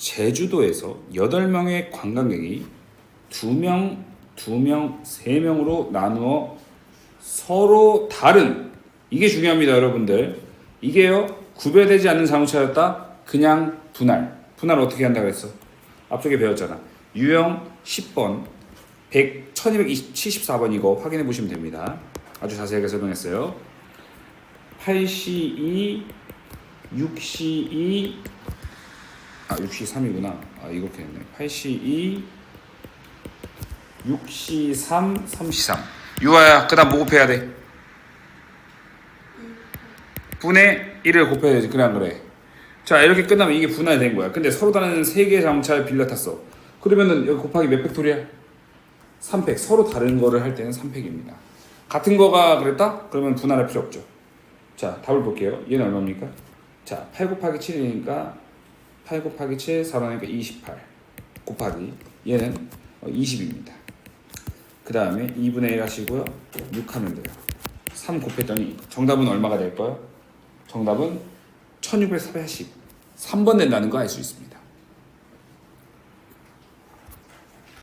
제주도에서 8명의 관광객이 2명, 2명, 3명으로 나누어 서로 다른 이게 중요합니다, 여러분들. 이게요. 구별되지 않는 자동차였다. 그냥 분할. 분할 어떻게 한다고 했어? 앞쪽에 배웠잖아. 유형 10번 100, 1274번 이거 확인해 보시면 됩니다. 아주 자세하게 설명했어요. 8C2, 6C2, 아 6C3이구나. 아 이렇게 했네. 8C2, 6C3, 3C3. 유아야, 그 다음 뭐 곱해야 돼? 분의 1을 곱해야 되지. 그래 안 그래? 자 이렇게 끝나면 이게 분할이 된 거야. 근데 서로 다른 세 개의 자동차를 빌려 탔어. 그러면은 여기 곱하기 몇 팩토리야? 3팩. 서로 다른 거를 할 때는 3팩입니다. 같은 거가 그랬다? 그러면 분할할 필요 없죠. 자 답을 볼게요. 얘는 얼마입니까? 자8 곱하기 7이니까 8 곱하기 7 4나니까 28 곱하기 얘는 20입니다. 그 다음에 2분의 1 하시고요. 6 하면 돼요. 3 곱했더니 정답은 얼마가 될까요? 정답은 1640. 3번 된다는 거 알 수 있습니다.